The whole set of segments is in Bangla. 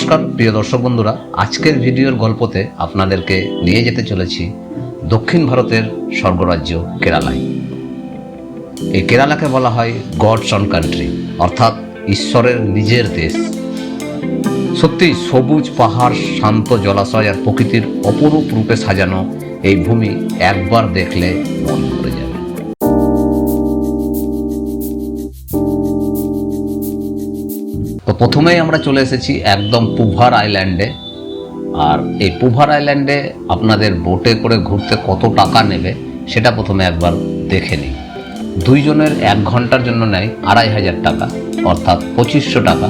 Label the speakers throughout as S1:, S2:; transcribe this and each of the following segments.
S1: নমস্কার, প্রিয় দর্শক বন্ধুরা। আজকের ভিডিওর গল্পতে আপনাদেরকে নিয়ে যেতে চলেছি দক্ষিণ ভারতের স্বর্গরাজ্য কেরালায়। এই কেরালাকে বলা হয় গডস অন কান্ট্রি, অর্থাৎ ঈশ্বরের নিজের দেশ। সত্যি, সবুজ পাহাড়, শান্ত জলাশয় আর প্রকৃতির অপরূপ রূপে সাজানো এই ভূমি একবার দেখলে মন ভরে যাবে প্রথমেই আমরা চলে এসেছি একদম পুভার আইল্যান্ডে। আর এই পুভার আইল্যান্ডে আপনাদের বোটে করে ঘুরতে কত টাকা নেবে, সেটা প্রথমে একবার দেখে নিই। দুইজনের এক ঘণ্টার জন্য নেয় আড়াই হাজার টাকা, অর্থাৎ পঁচিশশো টাকা,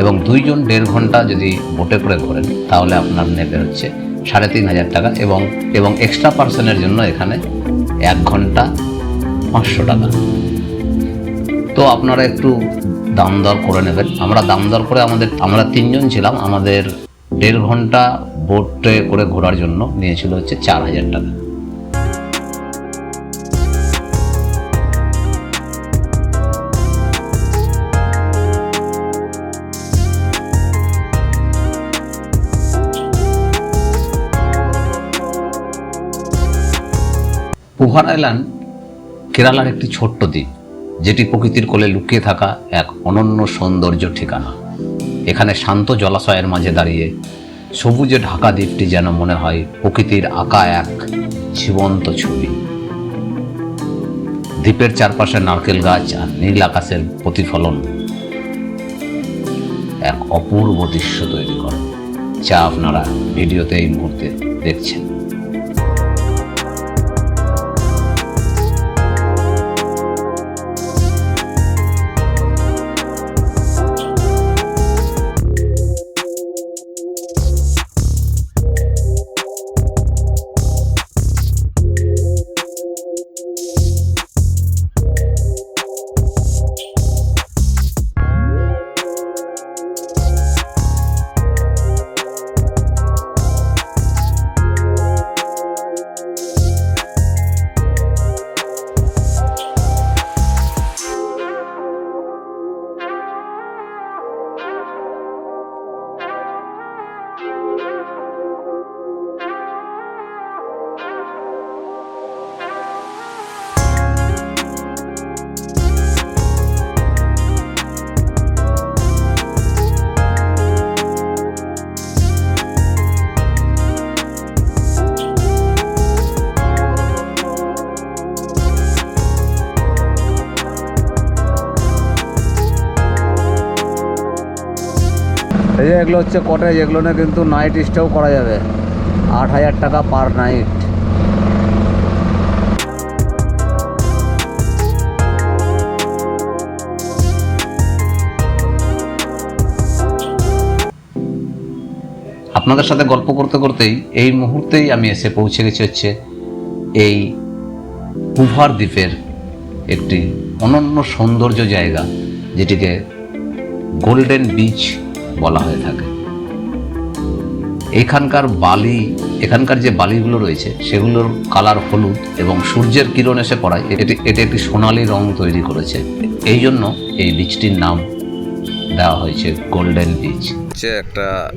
S1: এবং দুইজন দেড় ঘণ্টা যদি বোটে করে ঘোরেন, তাহলে আপনার নেবে হচ্ছে সাড়ে তিন হাজার টাকা, এবং এবং এক্সট্রা পার্সনের জন্য এখানে এক ঘণ্টা পাঁচশো টাকা। তো আপনারা একটু দাম দর করে নেবেন। আমরা দাম দর করে আমাদের, আমরা তিনজন ছিলাম, আমাদের দেড় ঘণ্টা বোটে করে ঘোরার জন্য নিয়েছিল হচ্ছে চার হাজার টাকা। পুভার আইল্যান্ড কেরালার একটি ছোট্ট দ্বীপ। যেটি প্রকৃতির কোলে লুকিয়ে থাকা এক অনন্য সৌন্দর্য ঠিকানা। এখানে শান্ত জলাশয়ের মাঝে দাঁড়িয়ে সবুজে ঢাকা দ্বীপটি যেন মনে হয় প্রকৃতির আঁকা এক জীবন্ত ছবি। দ্বীপের চারপাশে নারকেল গাছ আর নীল আকাশের প্রতিফলন এক অপূর্ব দৃশ্য তৈরি করে। যা আপনারা ভিডিওতে এই মুহূর্তে দেখছেন। এই যে এগুলো হচ্ছে কটেজ এগুলো না কিন্তু নাইট স্টেও করা যাবে। আট হাজার টাকা পার নাইট আপনাদের সাথে গল্প করতে করতেই এই মুহূর্তেই আমি এসে পৌঁছে গেছি হচ্ছে এই পুভার দ্বীপের একটি অনন্য সৌন্দর্য জায়গা, যেটিকে গোল্ডেন বিচ বলা হয়ে থাকে। এখানকার বালি, এখানকার যে বালিগুলো রয়েছে, সেগুলোর কালার হলুদ এবং সূর্যের কিরণ এসে পড়ায়। এটি এটি একটি সোনালি রং তৈরি করেছে। এই জন্য এই বিচটির নাম দেওয়া হয়েছে গোল্ডেন বিচ
S2: হচ্ছে একটা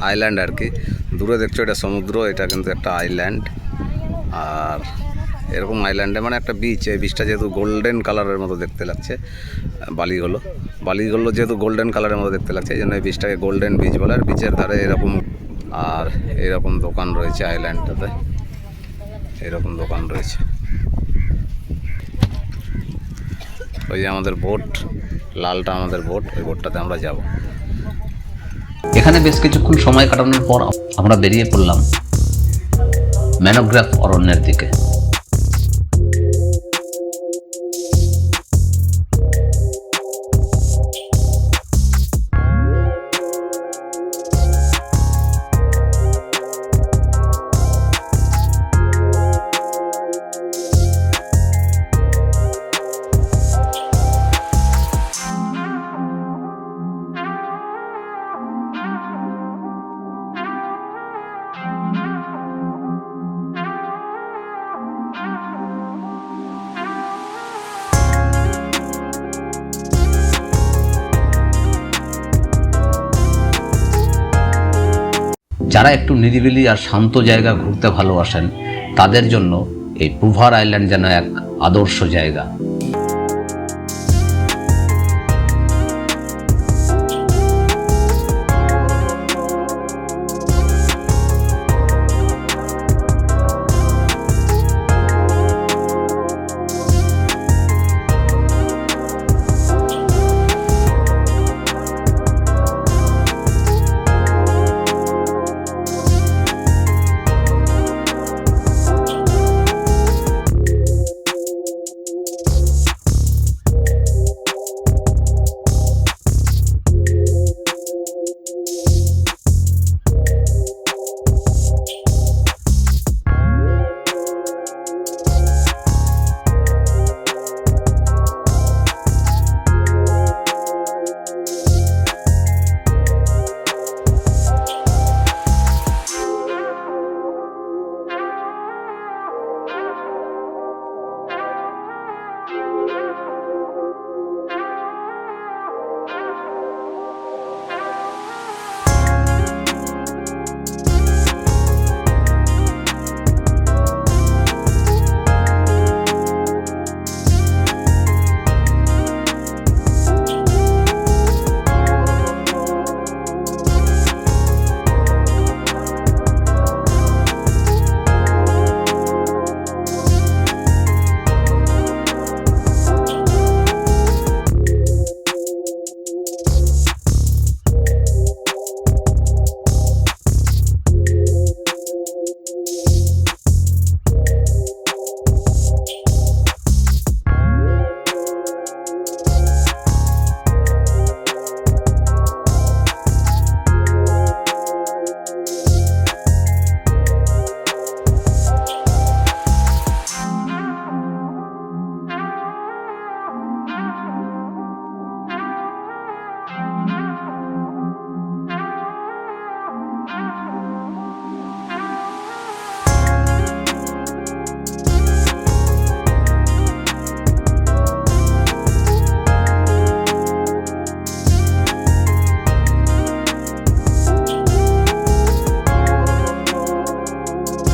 S2: আইল্যান্ড আর কি। দূরে দেখছ এটা সমুদ্র, এটা কিন্তু একটা আইল্যান্ড। আর এরকম আইল্যান্ডে মানে একটা বিচ এই বিচটা যেহেতু গোল্ডেন কালারের মতো দেখতে লাগছে বালিগুলো বালিগুলো যেহেতু গোল্ডেন কালারের মতো দেখতে লাগছে, এই জন্য এই বিচটাকে গোল্ডেন বিচ বলে, আর বিচের ধারে এরকম, আর এরকম দোকান রয়েছে আইল্যান্ডটাতে এরকম দোকান রয়েছে। ওই যে আমাদের বোট লালটা আমাদের বোট ওই বোটটাতে আমরা যাব।
S1: এখানে বেশ কিছুক্ষণ সময় কাটানোর পর আমরা বেরিয়ে পড়লাম ম্যানোগ্রাফ অরণ্যের দিকে। যারা একটু নিরিবিলি আর শান্ত জায়গা ঘুরতে ভালোবাসেন, তাদের জন্য এই পুভার আইল্যান্ড যেন এক আদর্শ জায়গা।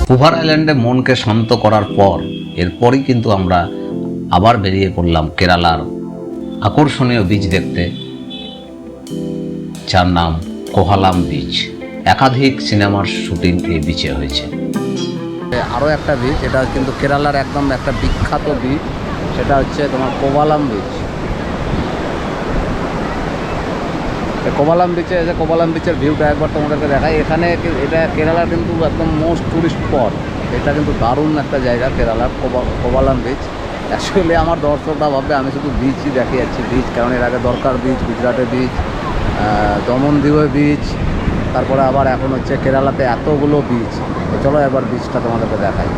S1: পুভার আইল্যান্ডে মনকে শান্ত করার পর, এরপরই কিন্তু আমরা আবার বেরিয়ে পড়লাম কেরালার আকর্ষণীয় বীচ দেখতে, যার নাম কোহালাম বিচ। একাধিক সিনেমার শুটিং এই বিচে হয়েছে।
S2: আরও একটা বিচ, এটা কিন্তু কেরালার একদম একটা বিখ্যাত বিচ, সেটা হচ্ছে তোমার কোবালাম বিচ এই কোবালাম বিচে এসে কোবালাম বিচের ভিউটা একবার তোমাদেরকে দেখাই। এখানে এটা কেরালা কিন্তু একদম মোস্ট টুরিস্ট স্পট এটা কিন্তু দারুণ একটা জায়গা কেরালার কোবা- কোবালাম বিচ অ্যাকচুয়ালি আমার দর্শকরা ভাববে, আমি শুধু বিচই দেখে যাচ্ছি বিচ কারণ এর আগে দরকার বিচ গুজরাটে বিচ দমনদ্বীপে বিচ তারপরে আবার এখন হচ্ছে কেরালাতে এতগুলো বিচ তো চলো একবার বিচটা তোমাদেরকে দেখাই।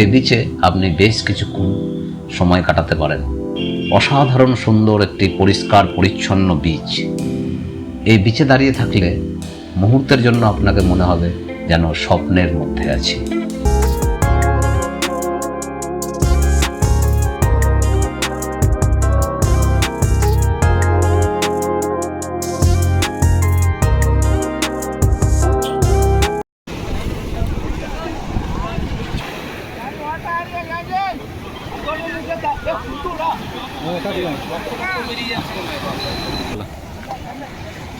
S1: এই বিচে আপনি বেশ কিছুক্ষণ সময় কাটাতে পারেন। অসাধারণ সুন্দর একটি পরিষ্কার, পরিচ্ছন্ন বীচ এই বিচে দাঁড়িয়ে থাকলে মুহূর্তের জন্য আপনাকে মনে হবে যেন স্বপ্নের মধ্যে আছি।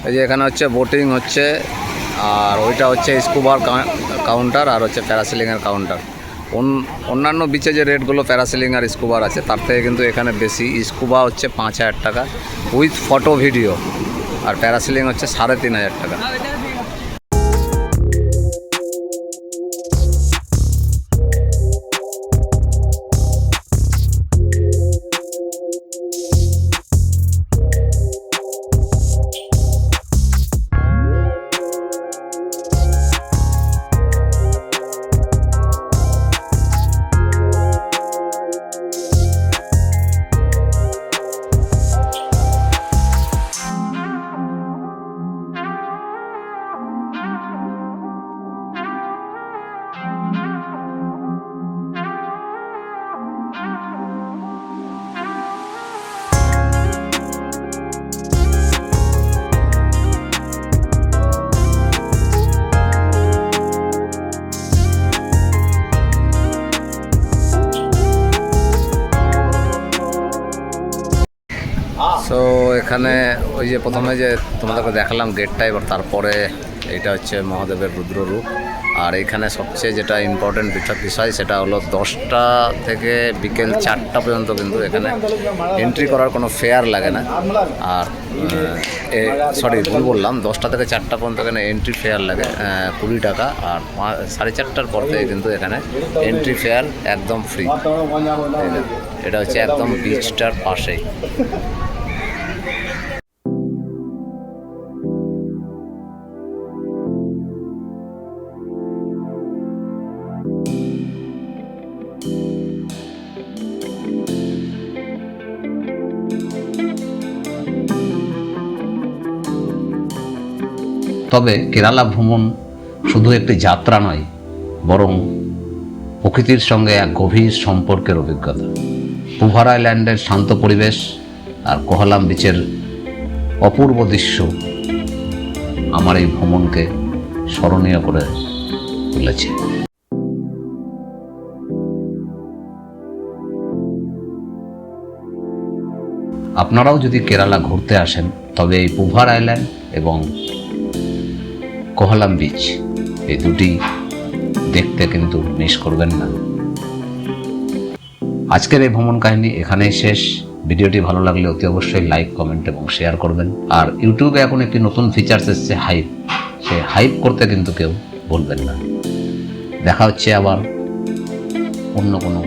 S2: এই যে এখানে হচ্ছে বোটিং হচ্ছে, আর ওইটা হচ্ছে স্কুবার কাউন্টার আর হচ্ছে প্যারাসিলিংয়ের কাউন্টার অন্যান্য বিচে যে রেটগুলো প্যারাসিলিং আর স্কুবার আছে, তার থেকে কিন্তু এখানে বেশি। স্কুবা হচ্ছে পাঁচ হাজার টাকা উইথ ফটো ভিডিও আর প্যারাসিলিং হচ্ছে সাড়ে তিন হাজার টাকা। এখানে ওই যে প্রথমে যে তোমাদেরকে দেখালাম গেটটা এবার তারপরে এটা হচ্ছে মহাদেবের রুদ্ররূপ আর এখানে সবচেয়ে যেটা ইম্পর্টেন্ট বিষয়, সেটা হলো দশটা থেকে বিকেল চারটা পর্যন্ত কিন্তু এখানে এন্ট্রি করার কোনো ফেয়ার লাগে না। আর সরি ভুল বললাম, দশটা থেকে চারটা পর্যন্ত এখানে এন্ট্রি ফেয়ার লাগে কুড়ি টাকা। আর সাড়ে চারটার পর থেকে কিন্তু এখানে এন্ট্রি ফেয়ার একদম ফ্রি এটা হচ্ছে একদম বিচটার পাশেই।
S1: তবে কেরালা ভ্রমণ শুধু একটি যাত্রা নয়, বরং প্রকৃতির সঙ্গে এক গভীর সম্পর্কের অভিজ্ঞতা। পুভার আইল্যান্ডের শান্ত পরিবেশ আর কোহালাম বিচের অপূর্ব দৃশ্য আমার এই ভ্রমণকে স্মরণীয় করে তুলেছে। আপনারাও যদি কেরালা ঘুরতে আসেন, তবে এই পুভার আইল্যান্ড এবং কোহালাম বিচ এই দুটি দেখতে কিন্তু মিস করবেন না। আজকের এই ভ্রমণ কাহিনী এখানেই শেষ। ভিডিওটি ভালো লাগলে অতি অবশ্যই লাইক, কমেন্ট এবং শেয়ার করবেন। আর ইউটিউবে এখন একটি নতুন ফিচার্স এসছে হাইপ সে হাইপ করতে কিন্তু কেউ বলবেন না। দেখা হচ্ছে আবার অন্য কোনো